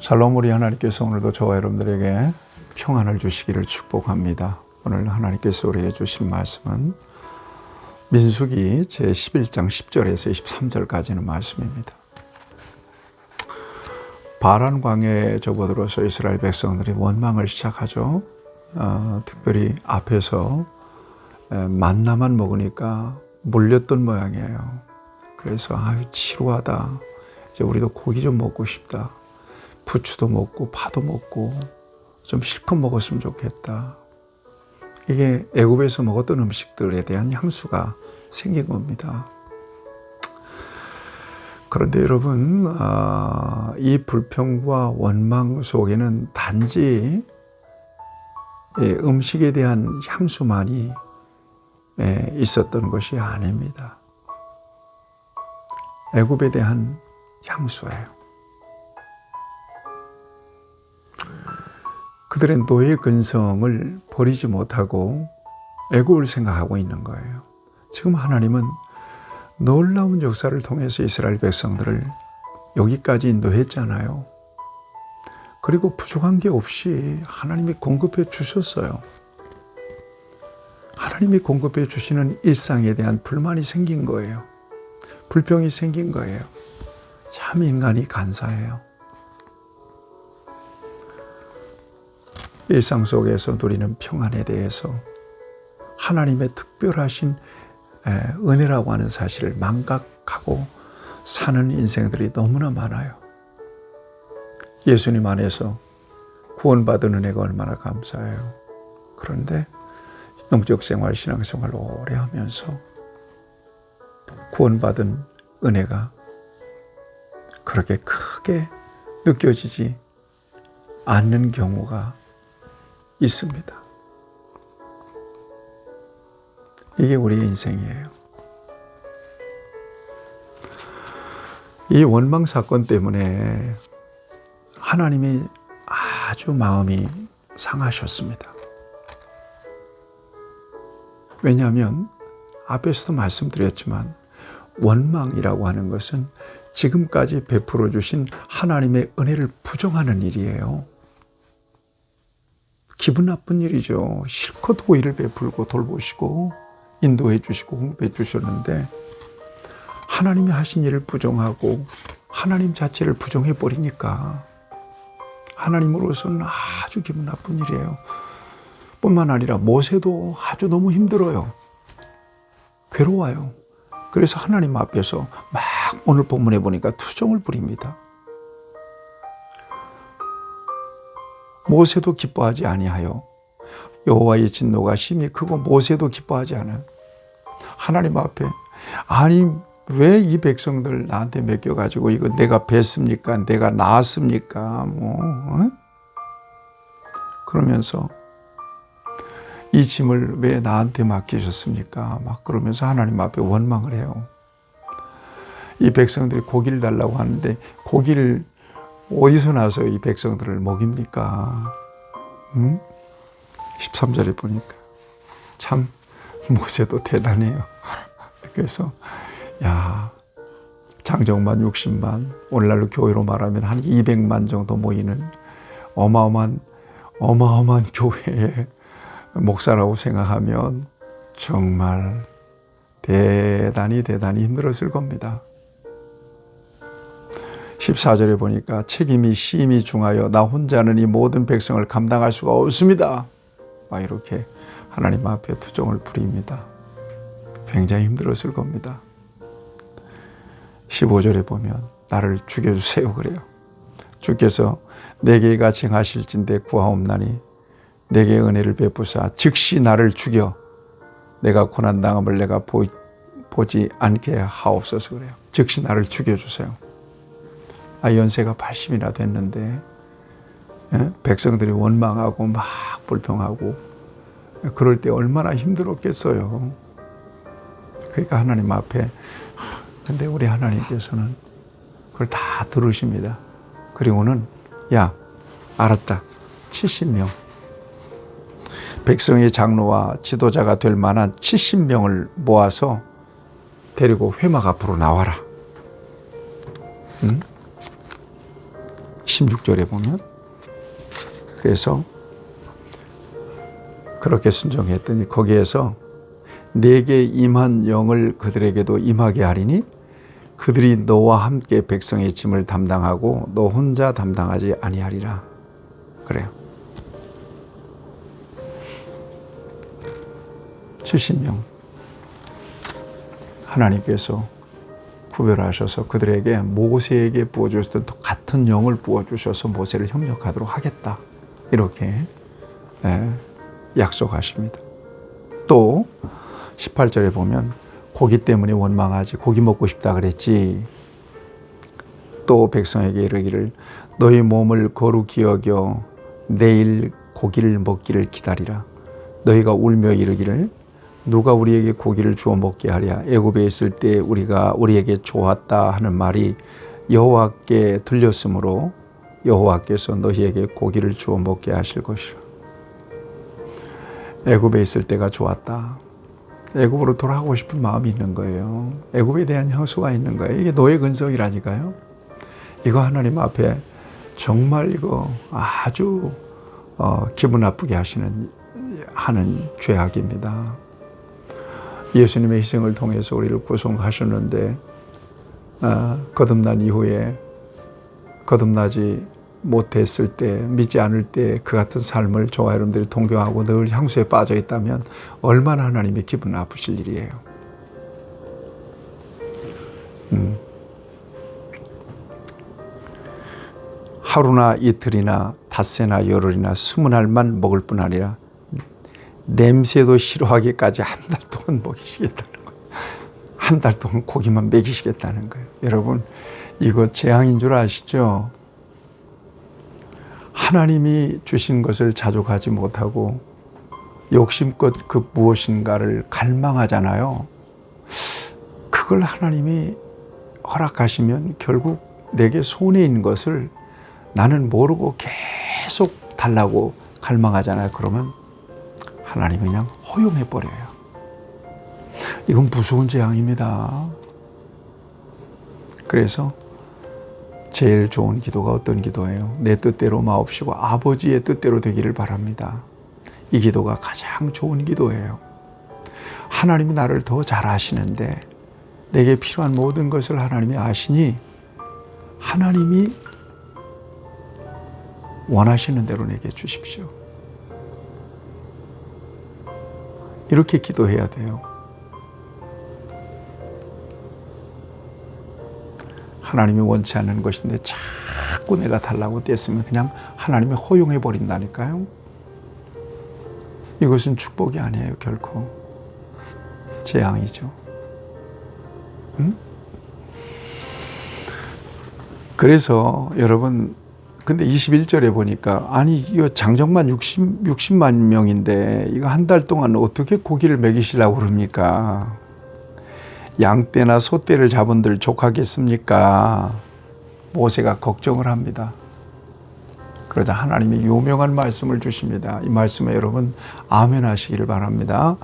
샬롬 우리 하나님께서 오늘도 저와 여러분들에게 평안을 주시기를 축복합니다. 오늘 하나님께서 우리에게 주신 말씀은 민수기 제 11장 10절에서 23절까지는 말씀입니다. 바란 광야에 접어들어서 이스라엘 백성들이 원망을 시작하죠. 어, 특별히 앞에서 에, 만나만 먹으니까 물렸던 모양이에요. 그래서 아 지루하다. 이제 우리도 고기 좀 먹고 싶다. 부추도 먹고 파도 먹고 좀 실컷 먹었으면 좋겠다. 이게 애굽에서 먹었던 음식들에 대한 향수가 생긴 겁니다. 그런데 여러분, 아, 이 불평과 원망 속에는 단지 예, 음식에 대한 향수만이 예, 있었던 것이 아닙니다. 애굽에 대한 향수예요. 그들의 노예 근성을 버리지 못하고 애굽을 생각하고 있는 거예요. 지금 하나님은 놀라운 역사를 통해서 이스라엘 백성들을 여기까지 인도했잖아요. 그리고 부족한 게 없이 하나님이 공급해 주셨어요. 하나님이 공급해 주시는 일상에 대한 불만이 생긴 거예요. 불평이 생긴 거예요. 참 인간이 간사해요. 일상 속에서 누리는 평안에 대해서 하나님의 특별하신 은혜라고 하는 사실을 망각하고 사는 인생들이 너무나 많아요. 예수님 안에서 구원받은 은혜가 얼마나 감사해요. 그런데 영적 생활, 신앙 생활 오래 하면서 구원받은 은혜가 그렇게 크게 느껴지지 않는 경우가 있습니다. 이게 우리의 인생이에요. 이 원망 사건 때문에 하나님이 아주 마음이 상하셨습니다. 왜냐하면 앞에서도 말씀드렸지만 원망이라고 하는 것은 지금까지 베풀어 주신 하나님의 은혜를 부정하는 일이에요. 기분 나쁜 일이죠. 실컷 호의를 베풀고 돌보시고 인도해 주시고 홍보해 주셨는데 하나님이 하신 일을 부정하고 하나님 자체를 부정해 버리니까 하나님으로서는 아주 기분 나쁜 일이에요. 뿐만 아니라 모세도 아주 너무 힘들어요. 괴로워요. 그래서 하나님 앞에서 막 오늘 본문에 보니까 투정을 부립니다. 모세도 기뻐하지 아니하여 여호와의 진노가 심히 크고 모세도 기뻐하지 않아. 하나님 앞에 아니 왜 이 백성들 나한테 맡겨 가지고 이거 내가 뵀습니까? 내가 낳았습니까? 뭐 어? 그러면서 이 짐을 왜 나한테 맡기셨습니까? 막 그러면서 하나님 앞에 원망을 해요. 이 백성들이 고기를 달라고 하는데 고기를 어디서 나서 이 백성들을 먹입니까? 음? 13절에 보니까 참 모세도 대단해요. 그래서 야 장정만 60만 오늘날로 교회로 말하면 한 200만 정도 모이는 어마어마한 어마어마한 교회의 목사라고 생각하면 정말 대단히 대단히 힘들었을 겁니다. 14절에 보니까 책임이 심히 중하여 나 혼자는 이 모든 백성을 감당할 수가 없습니다. 막 이렇게 하나님 앞에 투정을 부립니다. 굉장히 힘들었을 겁니다. 15절에 보면 나를 죽여주세요 그래요. 주께서 내게가 쟁하실진대 구하옵나니 내게 은혜를 베푸사 즉시 나를 죽여 내가 고난당함을 내가 보, 보지 않게 하옵소서 그래요. 즉시 나를 죽여주세요. 아, 연세가 80이나 됐는데 예? 백성들이 원망하고 막 불평하고 그럴 때 얼마나 힘들었겠어요. 그러니까 하나님 앞에 근데 우리 하나님께서는 그걸 다 들으십니다. 그리고는 야 알았다 70명 백성의 장로와 지도자가 될 만한 70명을 모아서 데리고 회막 앞으로 나와라. 응? 16절에 보면 그래서 그렇게 순종했더니 거기에서 내게 임한 영을 그들에게도 임하게 하리니 그들이 너와 함께 백성의 짐을 담당하고 너 혼자 담당하지 아니하리라. 그래요. 70명. 하나님께서 구별하셔서 그들에게 모세에게 부어주셨던 같은 영을 부어주셔서 모세를 협력하도록 하겠다. 이렇게 예, 약속하십니다. 또 18절에 보면 고기 때문에 원망하지 고기 먹고 싶다 그랬지. 또 백성에게 이르기를 너희 몸을 거룩히 여겨 내일 고기를 먹기를 기다리라. 너희가 울며 이르기를 누가 우리에게 고기를 주어 먹게 하랴 애굽에 있을 때 우리가 우리에게 좋았다 하는 말이 여호와께 들렸으므로 여호와께서 너희에게 고기를 주어 먹게 하실 것이라. 애굽에 있을 때가 좋았다. 애굽으로 돌아가고 싶은 마음이 있는 거예요. 애굽에 대한 향수가 있는 거예요. 이게 노예 근성이라니까요. 이거 하나님 앞에 정말 이거 아주 어, 기분 나쁘게 하시는 하는 죄악입니다. 예수님의 희생을 통해서 우리를 구속하셨는데 어, 거듭난 이후에 거듭나지 못했을 때 믿지 않을 때 그 같은 삶을 저와 여러분들이 동경하고 늘 향수에 빠져 있다면 얼마나 하나님의 기분 나쁘실 일이에요. 음. 하루나 이틀이나 닷새나 열흘이나 스무 날만 먹을 뿐 아니라 냄새도 싫어하기까지 한 달 동안 먹이시겠다는 거예요. 한 달 동안 고기만 먹이시겠다는 거예요. 여러분, 이거 재앙인 줄 아시죠? 하나님이 주신 것을 자족하지 못하고 욕심껏 그 무엇인가를 갈망하잖아요. 그걸 하나님이 허락하시면 결국 내게 손해 있는 것을 나는 모르고 계속 달라고 갈망하잖아요. 그러면 하나님이 그냥 허용해 버려요. 이건 무서운 재앙입니다. 그래서 제일 좋은 기도가 어떤 기도예요? 내 뜻대로 마옵시고 아버지의 뜻대로 되기를 바랍니다. 이 기도가 가장 좋은 기도예요. 하나님이 나를 더 잘 아시는데 내게 필요한 모든 것을 하나님이 아시니 하나님이 원하시는 대로 내게 주십시오. 이렇게 기도해야 돼요. 하나님이 원치 않는 것인데 자꾸 내가 달라고 뗐으면 그냥 하나님이 허용해 버린다니까요. 이것은 축복이 아니에요, 결코. 재앙이죠. 응? 그래서 여러분 근데 21절에 보니까 아니 이거 장정만 60 60만 명인데 이거 한 달 동안 어떻게 고기를 먹이시려고 그럽니까? 양떼나 소떼를 잡은들 족하겠습니까? 모세가 걱정을 합니다. 그러자 하나님이 유명한 말씀을 주십니다. 이 말씀에 여러분 아멘 하시기를 바랍니다.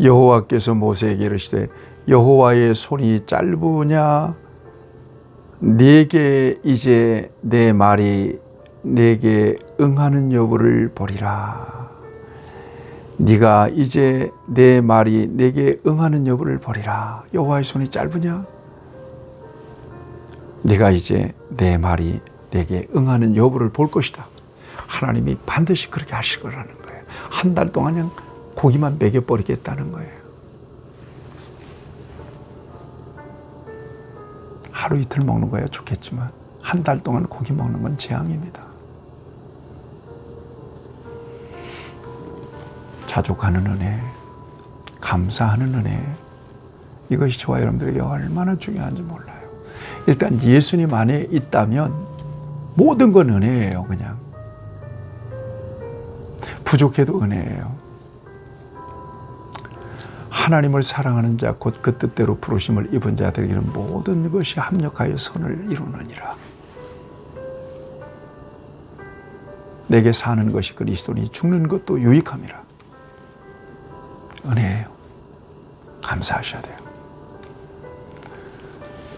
여호와께서 모세에게 이르시되 여호와의 손이 짧으냐 내게 이제 내 말이 내게 응하는 여부를 보리라. 네가 이제 내 말이 내게 응하는 여부를 보리라. 여호와의 손이 짧으냐? 네가 이제 내 말이 내게 응하는 여부를 볼 것이다. 하나님이 반드시 그렇게 하실 거라는 거예요. 한 달 동안 그냥 고기만 먹여버리겠다는 거예요. 하루 이틀 먹는 거야 좋겠지만 한 달 동안 고기 먹는 건 재앙입니다. 자족하는 은혜, 감사하는 은혜, 이것이 저와 여러분들에게 얼마나 중요한지 몰라요. 일단 예수님 안에 있다면 모든 건 은혜예요, 그냥. 부족해도 은혜예요. 하나님을 사랑하는 자, 곧 그 뜻대로 부르심을 입은 자들에게는 모든 것이 합력하여 선을 이루느니라. 내게 사는 것이 그리스도니 죽는 것도 유익함이라. 은혜예요. 감사하셔야 돼요.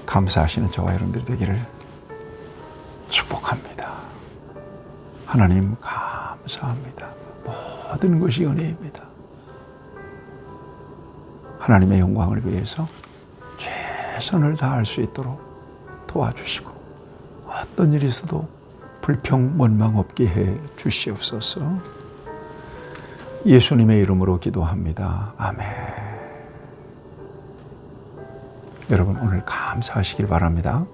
감사하시는 저와 여러분들이 되기를 축복합니다. 하나님 감사합니다. 모든 것이 은혜입니다. 하나님의 영광을 위해서 최선을 다할 수 있도록 도와주시고 어떤 일이 있어도 불평 원망 없게 해 주시옵소서. 예수님의 이름으로 기도합니다. 아멘. 여러분 오늘 감사하시길 바랍니다.